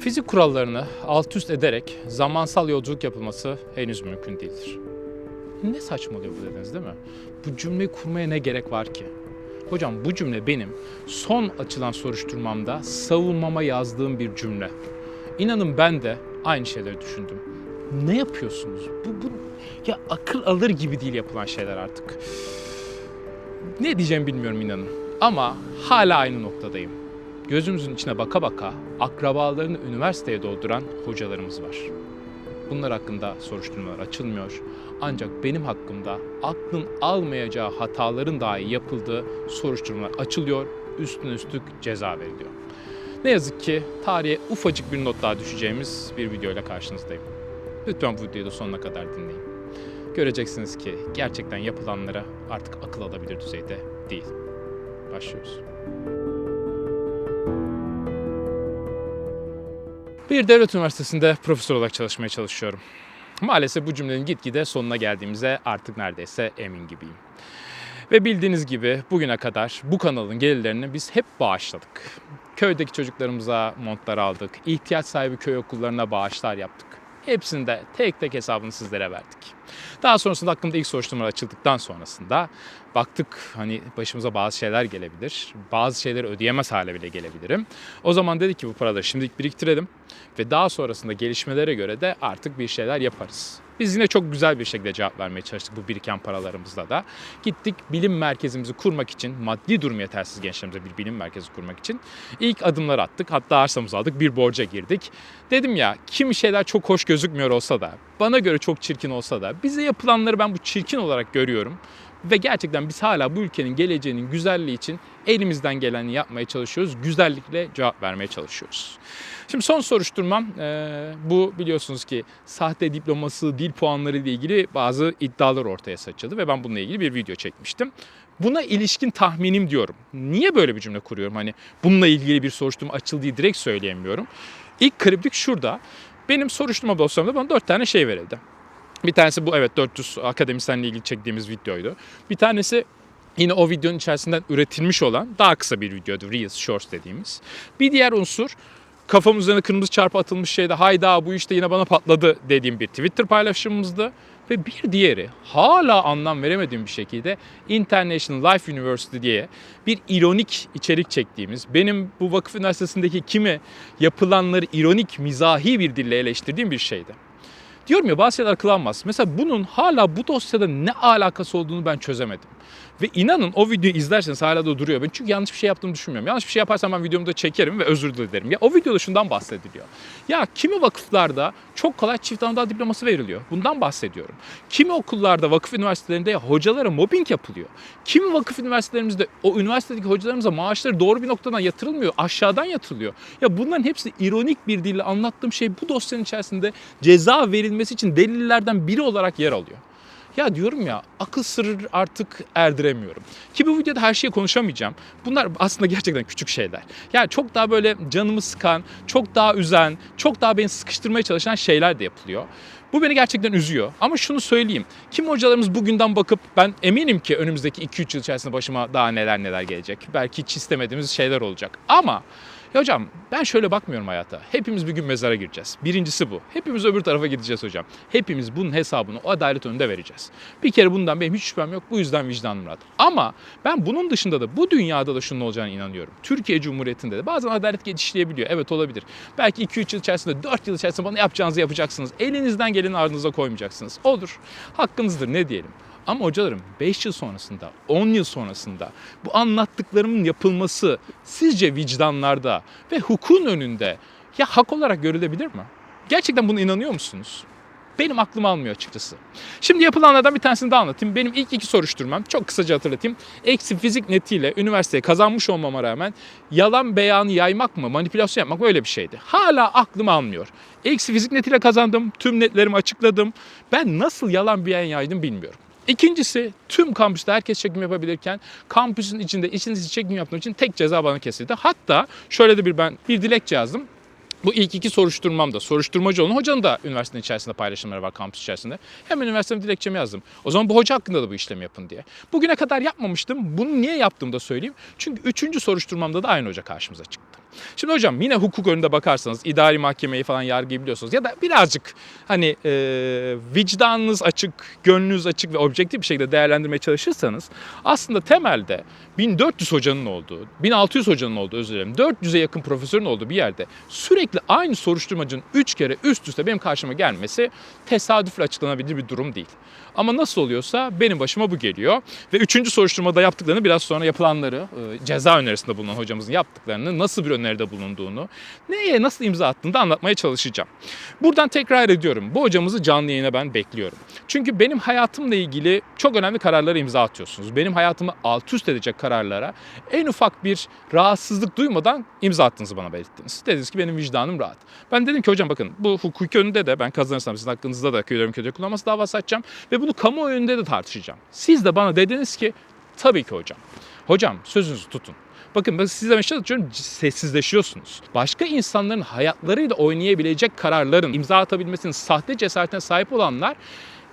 Fizik kurallarını alt üst ederek zamansal yolculuk yapılması henüz mümkün değildir. Ne saçmalıyor bu dediniz değil mi? Bu cümleyi kurmaya ne gerek var ki? Hocam bu cümle benim son açılan soruşturmamda savunmama yazdığım bir cümle. İnanın ben de aynı şeyleri düşündüm. Ne yapıyorsunuz? Bu, bu ya akıl alır gibi değil yapılan şeyler artık. Ne diyeceğimi bilmiyorum inanın. Ama hala aynı noktadayım. Gözümüzün içine baka baka akrabalarını üniversiteye dolduran hocalarımız var. Bunlar hakkında soruşturmalar açılmıyor. Ancak benim hakkımda aklın almayacağı hataların dahi yapıldığı soruşturmalar açılıyor. Üstüne üstlük ceza veriliyor. Ne yazık ki tarihe ufacık bir not daha düşeceğimiz bir videoyla karşınızdayım. Lütfen bu videoyu da sonuna kadar dinleyin. Göreceksiniz ki gerçekten yapılanlara artık akıl alabilir düzeyde değil. Başlıyoruz. Bir devlet üniversitesinde profesör olarak çalışmaya çalışıyorum. Maalesef bu cümlenin gitgide sonuna geldiğimize artık neredeyse emin gibiyim. Ve bildiğiniz gibi bugüne kadar bu kanalın gelirlerini biz hep bağışladık. Köydeki çocuklarımıza montlar aldık, ihtiyaç sahibi köy okullarına bağışlar yaptık. Hepsini de tek tek hesabını sizlere verdik. Daha sonrasında hakkında ilk soruşturmalar açıldıktan sonrasında baktık hani başımıza bazı şeyler gelebilir. Bazı şeyleri ödeyemez hale bile gelebilirim. O zaman dedik ki bu paraları şimdilik biriktirelim ve daha sonrasında gelişmelere göre de artık bir şeyler yaparız. Biz yine çok güzel bir şekilde cevap vermeye çalıştık bu biriken paralarımızla da. Gittik bilim merkezimizi kurmak için, maddi durum yetersiz gençlerimize bir bilim merkezi kurmak için ilk adımlar attık. Hatta arsamızı aldık, bir borca girdik. Dedim ya kimi şeyler çok hoş gözükmüyor olsa da, bana göre çok çirkin olsa da bize yapılanları ben bu çirkin olarak görüyorum. Ve gerçekten biz hala bu ülkenin geleceğinin güzelliği için elimizden geleni yapmaya çalışıyoruz. Güzellikle cevap vermeye çalışıyoruz. Şimdi son soruşturmam bu biliyorsunuz ki sahte diploması, dil puanları ile ilgili bazı iddialar ortaya saçıldı ve ben bununla ilgili bir video çekmiştim. Buna ilişkin tahminim diyorum. Niye böyle bir cümle kuruyorum? Hani bununla ilgili bir soruşturma açıldığı direkt söyleyemiyorum. İlk kriptik şurada. Benim soruşturma dosyamda bana dört tane şey verildi. Bir tanesi bu evet 400 akademisyenle ilgili çektiğimiz videoydu. Bir tanesi yine o videonun içerisinden üretilmiş olan daha kısa bir videoydu. Reels, Shorts dediğimiz. Bir diğer unsur kafamın üzerine kırmızı çarpı atılmış şeyde hayda bu işte yine bana patladı dediğim bir Twitter paylaşımımızdı. Ve bir diğeri hala anlam veremediğim bir şekilde International Life University diye bir ironik içerik çektiğimiz, benim bu vakıf üniversitesindeki kimi yapılanları ironik, mizahi bir dille eleştirdiğim bir şeydi. Diyorum ya bazı şeyler kılanmaz. Mesela bunun hala bu dosyada ne alakası olduğunu ben çözemedim. Ve inanın o videoyu izlerseniz hala da duruyor. Ben çünkü yanlış bir şey yaptığımı düşünmüyorum. Yanlış bir şey yaparsam ben videomu da çekerim ve özür dilerim. Ya o videoda şundan bahsediliyor. Ya kimi vakıflarda çok kolay çift anadal diploması veriliyor. Bundan bahsediyorum. Kimi okullarda, vakıf üniversitelerinde hocalara mobbing yapılıyor. Kimi vakıf üniversitelerimizde o üniversitedeki hocalarımıza maaşları doğru bir noktadan yatırılmıyor. Aşağıdan yatırılıyor. Ya bunların hepsi ironik bir dille anlattığım şey bu dosyanın içerisinde ceza verilmesi için delillerden biri olarak yer alıyor. Ya diyorum ya akıl sırrı artık erdiremiyorum. Ki bu videoda her şeyi konuşamayacağım. Bunlar aslında gerçekten küçük şeyler. Yani çok daha böyle canımı sıkan, çok daha üzen, çok daha beni sıkıştırmaya çalışan şeyler de yapılıyor. Bu beni gerçekten üzüyor. Ama şunu söyleyeyim. Kim hocalarımız bugünden bakıp ben eminim ki önümüzdeki 2-3 yıl içerisinde başıma daha neler neler gelecek. Belki hiç istemediğimiz şeyler olacak. Ama ya hocam ben şöyle bakmıyorum hayata. Hepimiz bir gün mezara gireceğiz. Birincisi bu. Hepimiz öbür tarafa gideceğiz hocam. Hepimiz bunun hesabını o adalet önünde vereceğiz. Bir kere bundan benim hiç şüphem yok. Bu yüzden vicdanım rahat. Ama ben bunun dışında da bu dünyada da şunun olacağına inanıyorum. Türkiye Cumhuriyeti'nde de bazen adalet geçişleyebiliyor. Evet olabilir. Belki 2-3 yıl içerisinde 4 yıl içerisinde bana yapacağınızı yapacaksınız. Elinizden geleni ardınıza koymayacaksınız. Olur. Hakkınızdır ne diyelim. Ama hocalarım 5 yıl sonrasında, 10 yıl sonrasında bu anlattıklarımın yapılması sizce vicdanlarda ve hukukun önünde ya hak olarak görülebilir mi? Gerçekten buna inanıyor musunuz? Benim aklım almıyor açıkçası. Şimdi yapılanlardan bir tanesini daha anlatayım. Benim ilk iki soruşturmam, çok kısaca hatırlatayım. Eksi fizik netiyle üniversiteye kazanmış olmama rağmen yalan beyanı yaymak mı, manipülasyon yapmak mı öyle bir şeydi. Hala aklım almıyor. Eksi fizik netiyle kazandım, tüm netlerimi açıkladım. Ben nasıl yalan beyan yaydım bilmiyorum. İkincisi tüm kampüste herkes çekim yapabilirken kampüsün içinde içinizi çekim yaptığım için tek ceza bana kesildi. Hatta şöyle de bir ben bir dilekçe yazdım. Bu ilk iki soruşturmamda soruşturmacı olan hocanın da üniversitenin içerisinde paylaşımları var kampüs içerisinde. Hemen üniversiteme dilekçemi yazdım. O zaman bu hoca hakkında da bu işlemi yapın diye. Bugüne kadar yapmamıştım. Bunu niye yaptığımı da söyleyeyim. Çünkü üçüncü soruşturmamda da aynı hoca karşımıza çıktı. Şimdi hocam yine hukuk önünde bakarsanız idari mahkemeyi falan yargıyı biliyorsunuz ya da birazcık hani e, vicdanınız açık, gönlünüz açık ve objektif bir şekilde değerlendirmeye çalışırsanız aslında temelde 1400 hocanın olduğu, 1600 hocanın olduğu özür dilerim, 400'e yakın profesörün olduğu bir yerde sürekli aynı soruşturmacının 3 kere üst üste benim karşıma gelmesi tesadüfle açıklanabilir bir durum değil. Ama nasıl oluyorsa benim başıma bu geliyor. Ve üçüncü soruşturmada yaptıklarını biraz sonra yapılanları, e, ceza önerisinde bulunan hocamızın yaptıklarını, nasıl bir öneride bulunduğunu, neye nasıl imza attığını da anlatmaya çalışacağım. Buradan tekrar ediyorum. Bu hocamızı canlı yayına ben bekliyorum. Çünkü benim hayatımla ilgili çok önemli kararlara imza atıyorsunuz. Benim hayatımı alt üst edecek kararlara en ufak bir rahatsızlık duymadan imza attığınızı bana belirttiniz. Dediniz ki benim vicdanım rahat. Ben dedim ki hocam bakın bu hukuki önünde de ben kazanırsam sizin hakkınızda da köylerim kötü kullanması davası açacağım ve bunu kamuoyu önünde de tartışacağım. Siz de bana dediniz ki tabii ki hocam. Hocam sözünüzü tutun. Bakın ben sizle mesaj atıyorum sessizleşiyorsunuz. Başka insanların hayatlarıyla oynayabilecek kararların imza atabilmesinin sahte cesaretine sahip olanlar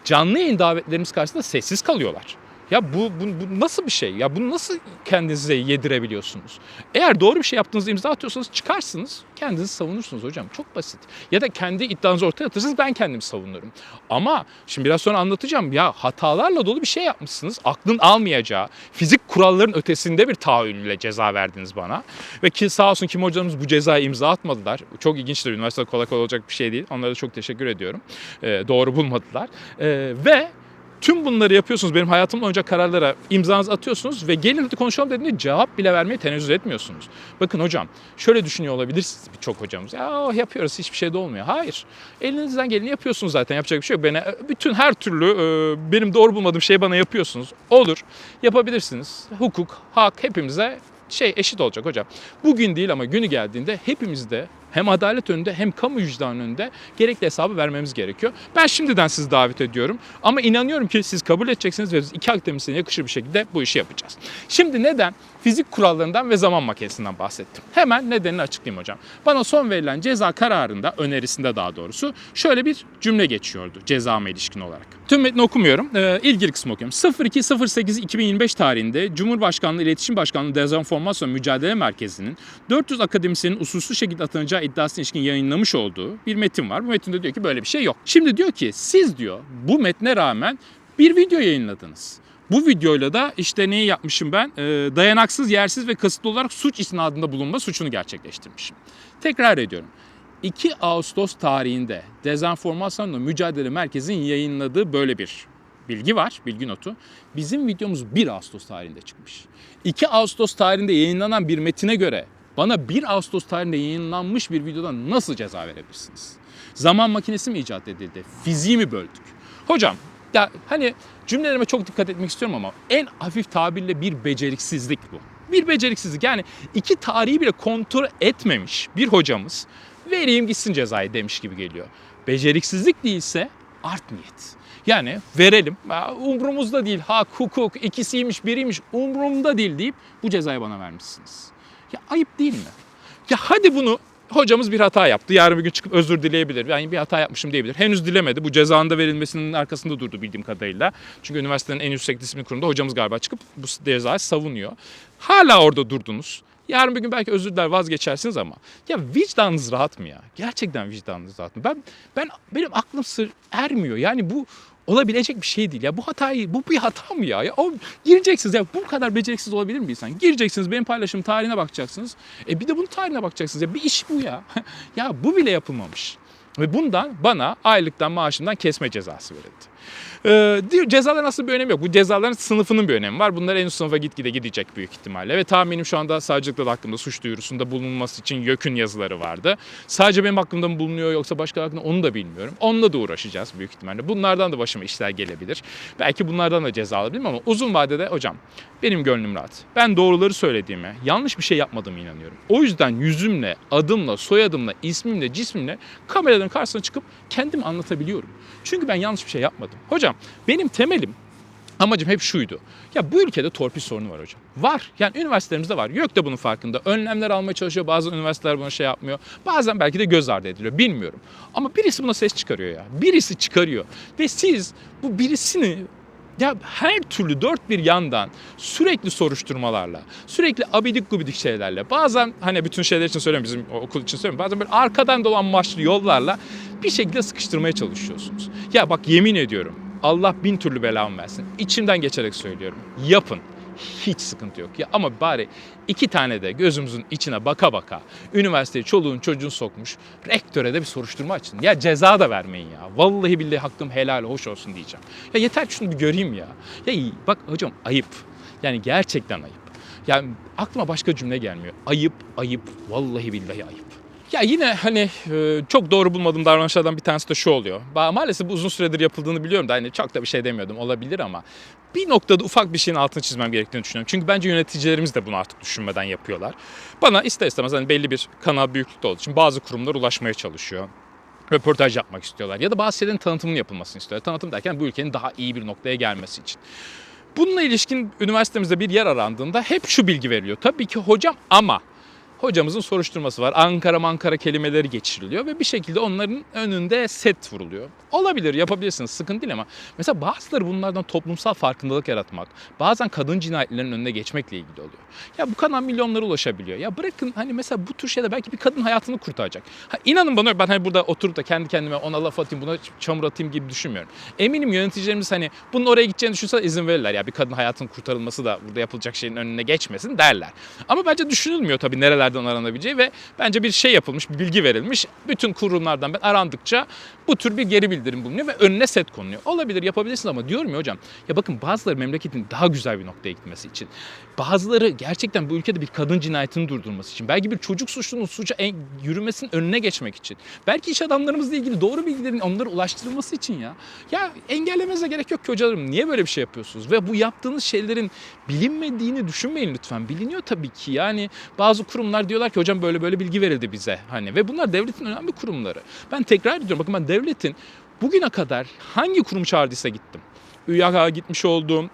canlı yayın davetlerimiz karşısında sessiz kalıyorlar. Ya bu, bu, bu nasıl bir şey? Ya bunu nasıl kendinize yedirebiliyorsunuz? Eğer doğru bir şey yaptığınızda imza atıyorsanız çıkarsınız, kendinizi savunursunuz hocam. Çok basit. Ya da kendi iddianızı ortaya atırsınız ben kendimi savunurum. Ama şimdi biraz sonra anlatacağım. Ya hatalarla dolu bir şey yapmışsınız. Aklın almayacağı, fizik kuralların ötesinde bir tahayyülle ceza verdiniz bana. Ve ki sağ olsun kim hocamız bu cezayı imza atmadılar. Çok ilginçtir. Üniversitede kolay kolay olacak bir şey değil. Onlara da çok teşekkür ediyorum. Ee, doğru bulmadılar. Ee, ve Tüm bunları yapıyorsunuz. Benim hayatımda olacak kararlara imzanızı atıyorsunuz ve gelin hadi konuşalım dediğinde cevap bile vermeye tenezzül etmiyorsunuz. Bakın hocam şöyle düşünüyor olabilirsiniz birçok hocamız. Ya oh, yapıyoruz hiçbir şey de olmuyor. Hayır. Elinizden geleni yapıyorsunuz zaten. Yapacak bir şey yok. Bana, bütün her türlü e, benim doğru bulmadığım şeyi bana yapıyorsunuz. Olur. Yapabilirsiniz. Hukuk, hak hepimize şey eşit olacak hocam. Bugün değil ama günü geldiğinde hepimiz de hem adalet önünde hem kamu vicdanı önünde gerekli hesabı vermemiz gerekiyor. Ben şimdiden sizi davet ediyorum ama inanıyorum ki siz kabul edeceksiniz ve biz iki akademisyen yakışır bir şekilde bu işi yapacağız. Şimdi neden? Fizik kurallarından ve zaman makinesinden bahsettim. Hemen nedenini açıklayayım hocam. Bana son verilen ceza kararında, önerisinde daha doğrusu şöyle bir cümle geçiyordu cezama ilişkin olarak. Tüm metni okumuyorum. Ee, ilgili kısmı okuyorum. 02.08.2025 tarihinde Cumhurbaşkanlığı İletişim Başkanlığı Dezenformasyon Mücadele Merkezi'nin 400 akademisyenin usulsüz şekilde atanacağı iddiasına ilişkin yayınlamış olduğu bir metin var. Bu metinde diyor ki böyle bir şey yok. Şimdi diyor ki siz diyor bu metne rağmen bir video yayınladınız. Bu videoyla da işte neyi yapmışım ben? Ee, dayanaksız, yersiz ve kasıtlı olarak suç isnadında bulunma suçunu gerçekleştirmişim. Tekrar ediyorum. 2 Ağustos tarihinde Dezenformasyonla Mücadele Merkezi'nin yayınladığı böyle bir bilgi var, bilgi notu. Bizim videomuz 1 Ağustos tarihinde çıkmış. 2 Ağustos tarihinde yayınlanan bir metine göre bana 1 Ağustos tarihinde yayınlanmış bir videodan nasıl ceza verebilirsiniz? Zaman makinesi mi icat edildi? Fiziği mi böldük? Hocam ya hani cümlelerime çok dikkat etmek istiyorum ama en hafif tabirle bir beceriksizlik bu. Bir beceriksizlik yani iki tarihi bile kontrol etmemiş bir hocamız vereyim gitsin cezayı demiş gibi geliyor. Beceriksizlik değilse art niyet. Yani verelim ya umurumuzda değil hak hukuk ikisiymiş biriymiş umurumda değil deyip bu cezayı bana vermişsiniz. Ya ayıp değil mi? Ya hadi bunu hocamız bir hata yaptı. Yarın bir gün çıkıp özür dileyebilir. Yani bir hata yapmışım diyebilir. Henüz dilemedi. Bu cezanın da verilmesinin arkasında durdu bildiğim kadarıyla. Çünkü üniversitenin en yüksek disiplin kurulunda hocamız galiba çıkıp bu cezayı savunuyor. Hala orada durdunuz. Yarın bir gün belki özür diler vazgeçersiniz ama ya vicdanınız rahat mı ya? Gerçekten vicdanınız rahat mı? Ben ben benim aklım sır ermiyor. Yani bu olabilecek bir şey değil ya. Bu hatayı, bu bir hata mı ya? ya o, gireceksiniz ya bu kadar beceriksiz olabilir mi insan? Gireceksiniz benim paylaşım tarihine bakacaksınız. E bir de bunun tarihine bakacaksınız ya. Bir iş bu ya. ya bu bile yapılmamış. Ve bundan bana aylıktan maaşımdan kesme cezası verildi. Ee, cezaların aslında bir önemi yok. Bu cezaların sınıfının bir önemi var. Bunlar en üst sınıfa gitgide gidecek büyük ihtimalle. Ve tahminim şu anda savcılıkta da hakkında suç duyurusunda bulunması için YÖK'ün yazıları vardı. Sadece benim hakkımda mı bulunuyor yoksa başka hakkında onu da bilmiyorum. Onunla da uğraşacağız büyük ihtimalle. Bunlardan da başıma işler gelebilir. Belki bunlardan da ceza alabilirim ama uzun vadede hocam benim gönlüm rahat. Ben doğruları söylediğime, yanlış bir şey yapmadığımı inanıyorum. O yüzden yüzümle, adımla, soyadımla, ismimle, cismimle kameraların karşısına çıkıp kendimi anlatabiliyorum. Çünkü ben yanlış bir şey yapmadım. Hocam benim temelim Amacım hep şuydu. Ya bu ülkede torpil sorunu var hocam. Var. Yani üniversitelerimizde var. YÖK de bunun farkında. Önlemler almaya çalışıyor. Bazı üniversiteler buna şey yapmıyor. Bazen belki de göz ardı ediliyor. Bilmiyorum. Ama birisi buna ses çıkarıyor ya. Birisi çıkarıyor. Ve siz bu birisini Ya her türlü dört bir yandan sürekli soruşturmalarla, sürekli abidik gubidik şeylerle, bazen hani bütün şeyler için söylüyorum bizim okul için söylüyorum, bazen böyle arkadan dolanmaçlı yollarla bir şekilde sıkıştırmaya çalışıyorsunuz. Ya bak yemin ediyorum Allah bin türlü belamı versin. İçimden geçerek söylüyorum. Yapın. Hiç sıkıntı yok. Ya ama bari iki tane de gözümüzün içine baka baka üniversiteye çoluğun çocuğun sokmuş rektöre de bir soruşturma açın. Ya ceza da vermeyin ya. Vallahi billahi hakkım helal hoş olsun diyeceğim. Ya yeter ki şunu bir göreyim ya. Ya bak hocam ayıp. Yani gerçekten ayıp. Yani aklıma başka cümle gelmiyor. Ayıp, ayıp, vallahi billahi ayıp. Ya yine hani e, çok doğru bulmadığım davranışlardan bir tanesi de şu oluyor. Maalesef bu uzun süredir yapıldığını biliyorum da hani çok da bir şey demiyordum olabilir ama bir noktada ufak bir şeyin altını çizmem gerektiğini düşünüyorum. Çünkü bence yöneticilerimiz de bunu artık düşünmeden yapıyorlar. Bana ister istemez hani belli bir kanal büyüklükte olduğu için bazı kurumlar ulaşmaya çalışıyor röportaj yapmak istiyorlar ya da bazı şeylerin tanıtımının yapılmasını istiyorlar. Tanıtım derken bu ülkenin daha iyi bir noktaya gelmesi için. Bununla ilişkin üniversitemizde bir yer arandığında hep şu bilgi veriliyor. Tabii ki hocam ama hocamızın soruşturması var. Ankara Ankara kelimeleri geçiriliyor ve bir şekilde onların önünde set vuruluyor. Olabilir yapabilirsiniz sıkıntı değil ama mesela bazıları bunlardan toplumsal farkındalık yaratmak, bazen kadın cinayetlerinin önüne geçmekle ilgili oluyor. Ya bu kanal milyonlara ulaşabiliyor. Ya bırakın hani mesela bu tür şeyler belki bir kadın hayatını kurtaracak. Ha, inanın bana ben hani burada oturup da kendi kendime ona laf atayım buna çamur atayım gibi düşünmüyorum. Eminim yöneticilerimiz hani bunun oraya gideceğini düşünse izin verirler. Ya bir kadın hayatının kurtarılması da burada yapılacak şeyin önüne geçmesin derler. Ama bence düşünülmüyor tabii nerelerden aranabileceği ve bence bir şey yapılmış, bir bilgi verilmiş. Bütün kurumlardan ben arandıkça bu tür bir geri bildirim bulunuyor ve önüne set konuluyor. Olabilir yapabilirsin ama diyorum ya hocam ya bakın bazıları memleketin daha güzel bir noktaya gitmesi için. Bazıları gerçekten bu ülkede bir kadın cinayetini durdurması için. Belki bir çocuk suçlunun suça yürümesinin önüne geçmek için. Belki iş adamlarımızla ilgili doğru bilgilerin onlara ulaştırılması için ya. Ya engellemenize gerek yok ki hocalarım. Niye böyle bir şey yapıyorsunuz? Ve bu yaptığınız şeylerin bilinmediğini düşünmeyin lütfen. Biliniyor tabii ki. Yani bazı kurumlar diyorlar ki hocam böyle böyle bilgi verildi bize. Hani ve bunlar devletin önemli kurumları. Ben tekrar ediyorum. Bakın ben devletin bugüne kadar hangi kurum çağırdıysa gittim. ÜYK'a gitmiş oldum.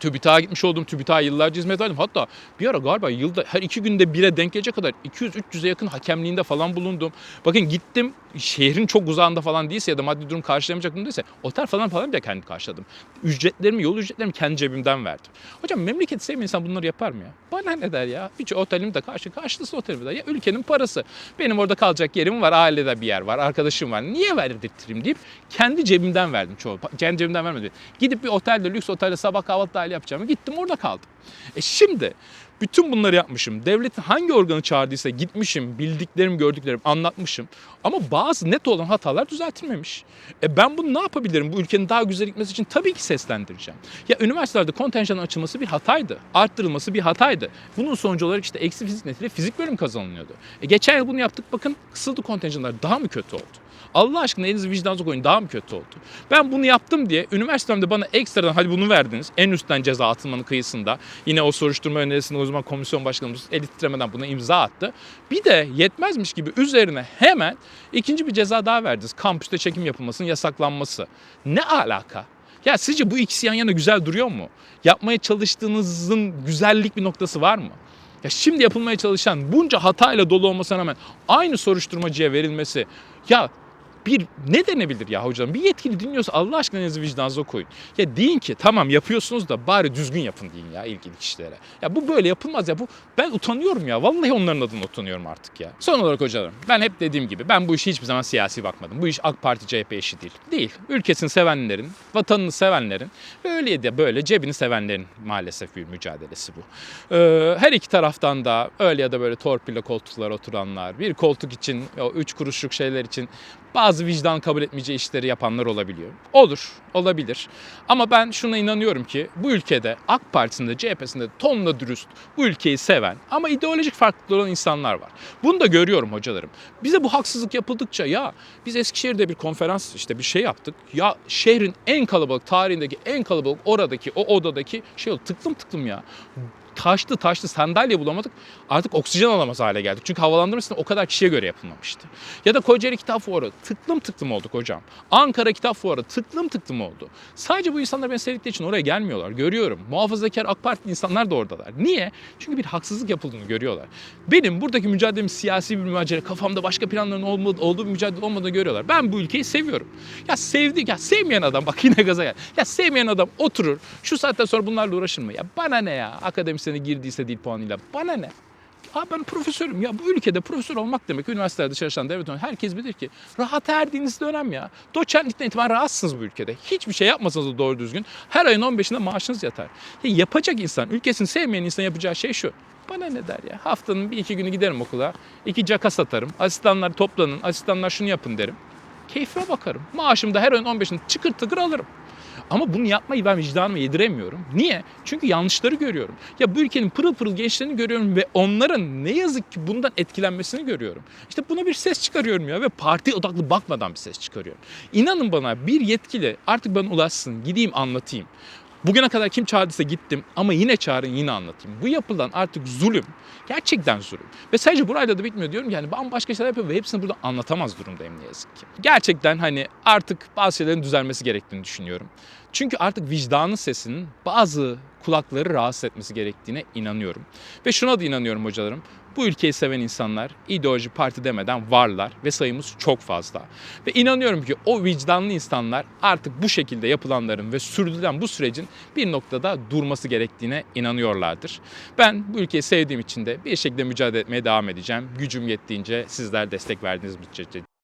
TÜBİTAK'a gitmiş oldum. TÜBİTAK'a yıllarca hizmet verdim. Hatta bir ara galiba yılda her iki günde bire denk gelecek kadar 200-300'e yakın hakemliğinde falan bulundum. Bakın gittim şehrin çok uzağında falan değilse ya da maddi durum karşılayamayacak durumdaysa otel falan falan bile kendi karşıladım. Ücretlerimi, yol ücretlerimi kendi cebimden verdim. Hocam memleket sevmeyen insan bunları yapar mı ya? Bana ne der ya? Hiç otelim de karşı, karşılısı otelim de. Ya ülkenin parası. Benim orada kalacak yerim var, ailede bir yer var, arkadaşım var. Niye verdirttireyim deyip kendi cebimden verdim çoğu. Kendi cebimden vermedim. Gidip bir otelde, lüks otelde sabah kahvaltı dahil yapacağımı gittim orada kaldım. E şimdi bütün bunları yapmışım. Devletin hangi organı çağırdıysa gitmişim, bildiklerim, gördüklerim anlatmışım. Ama bazı net olan hatalar düzeltilmemiş. E ben bunu ne yapabilirim? Bu ülkenin daha güzel gitmesi için tabii ki seslendireceğim. Ya üniversitelerde kontenjanın açılması bir hataydı. Arttırılması bir hataydı. Bunun sonucu olarak işte eksi fizik netiyle fizik bölüm kazanılıyordu. E geçen yıl bunu yaptık bakın kısıldı kontenjanlar daha mı kötü oldu? Allah aşkına elinizi vicdanınıza koyun daha mı kötü oldu? Ben bunu yaptım diye üniversitemde bana ekstradan hadi bunu verdiniz. En üstten ceza atılmanın kıyısında. Yine o soruşturma önerisinde o zaman komisyon başkanımız el titremeden buna imza attı. Bir de yetmezmiş gibi üzerine hemen ikinci bir ceza daha verdiniz. Kampüste çekim yapılmasının yasaklanması. Ne alaka? Ya sizce bu ikisi yan yana güzel duruyor mu? Yapmaya çalıştığınızın güzellik bir noktası var mı? Ya şimdi yapılmaya çalışan bunca hatayla dolu olmasına rağmen aynı soruşturmacıya verilmesi ya bir ne denebilir ya hocam? Bir yetkili dinliyorsa Allah aşkına elinizi vicdanınıza koyun. Ya deyin ki tamam yapıyorsunuz da bari düzgün yapın deyin ya ilgili kişilere. Ya bu böyle yapılmaz ya. Bu ben utanıyorum ya. Vallahi onların adına utanıyorum artık ya. Son olarak hocalarım ben hep dediğim gibi ben bu işi hiçbir zaman siyasi bakmadım. Bu iş AK Parti CHP işi değil. Değil. Ülkesini sevenlerin, vatanını sevenlerin ve öyle da böyle cebini sevenlerin maalesef bir mücadelesi bu. Ee, her iki taraftan da öyle ya da böyle torpille koltuklara oturanlar, bir koltuk için, o üç kuruşluk şeyler için bazı vicdan kabul etmeyeceği işleri yapanlar olabiliyor. Olur, olabilir. Ama ben şuna inanıyorum ki bu ülkede AK Partisi'nde, CHP'sinde tonla dürüst, bu ülkeyi seven ama ideolojik farklılıkları olan insanlar var. Bunu da görüyorum hocalarım. Bize bu haksızlık yapıldıkça ya biz Eskişehir'de bir konferans işte bir şey yaptık. Ya şehrin en kalabalık tarihindeki en kalabalık oradaki o odadaki şey oldu tıklım tıklım ya taştı taştı sandalye bulamadık. Artık oksijen alamaz hale geldik. Çünkü havalandırma sistemi o kadar kişiye göre yapılmamıştı. Ya da Kocaeli Kitap Fuarı tıklım tıklım olduk hocam. Ankara Kitap Fuarı tıklım tıklım oldu. Sadece bu insanlar beni sevdikleri için oraya gelmiyorlar. Görüyorum. Muhafazakar AK Partili insanlar da oradalar. Niye? Çünkü bir haksızlık yapıldığını görüyorlar. Benim buradaki mücadelem siyasi bir mücadele, kafamda başka planların olmadığı, olduğu bir mücadele olmadığını görüyorlar. Ben bu ülkeyi seviyorum. Ya sevdi, ya sevmeyen adam bak yine gaza gel. Ya sevmeyen adam oturur. Şu saatten sonra bunlarla uğraşır mı? Ya bana ne ya? Akademisyene girdiyse dil puanıyla. Bana ne? Ha ben profesörüm ya bu ülkede profesör olmak demek üniversitelerde çalışan devlet öğretmeni herkes bilir ki rahat erdiğiniz dönem ya. Doçentlikten itibaren rahatsınız bu ülkede. Hiçbir şey yapmasanız da doğru düzgün her ayın 15'inde maaşınız yatar. Ya yapacak insan, ülkesini sevmeyen insan yapacağı şey şu. Bana ne der ya? Haftanın bir iki günü giderim okula. iki caka satarım. Asistanlar toplanın. Asistanlar şunu yapın derim. Keyfime bakarım. Maaşımı da her ayın 15'inde çıkır tıkır alırım. Ama bunu yapmayı ben vicdanıma yediremiyorum. Niye? Çünkü yanlışları görüyorum. Ya bu ülkenin pırıl pırıl gençlerini görüyorum ve onların ne yazık ki bundan etkilenmesini görüyorum. İşte buna bir ses çıkarıyorum ya ve parti odaklı bakmadan bir ses çıkarıyorum. İnanın bana bir yetkili artık bana ulaşsın, gideyim anlatayım. Bugüne kadar kim çağırdıysa gittim ama yine çağırın yine anlatayım. Bu yapılan artık zulüm. Gerçekten zulüm. Ve sadece burayla da bitmiyor diyorum yani bambaşka şeyler yapıyor ve hepsini burada anlatamaz durumdayım ne yazık ki. Gerçekten hani artık bazı şeylerin düzelmesi gerektiğini düşünüyorum. Çünkü artık vicdanın sesinin bazı kulakları rahatsız etmesi gerektiğine inanıyorum. Ve şuna da inanıyorum hocalarım. Bu ülkeyi seven insanlar ideoloji parti demeden varlar ve sayımız çok fazla. Ve inanıyorum ki o vicdanlı insanlar artık bu şekilde yapılanların ve sürdürülen bu sürecin bir noktada durması gerektiğine inanıyorlardır. Ben bu ülkeyi sevdiğim için de bir şekilde mücadele etmeye devam edeceğim. Gücüm yettiğince sizler destek verdiğiniz müddetçe.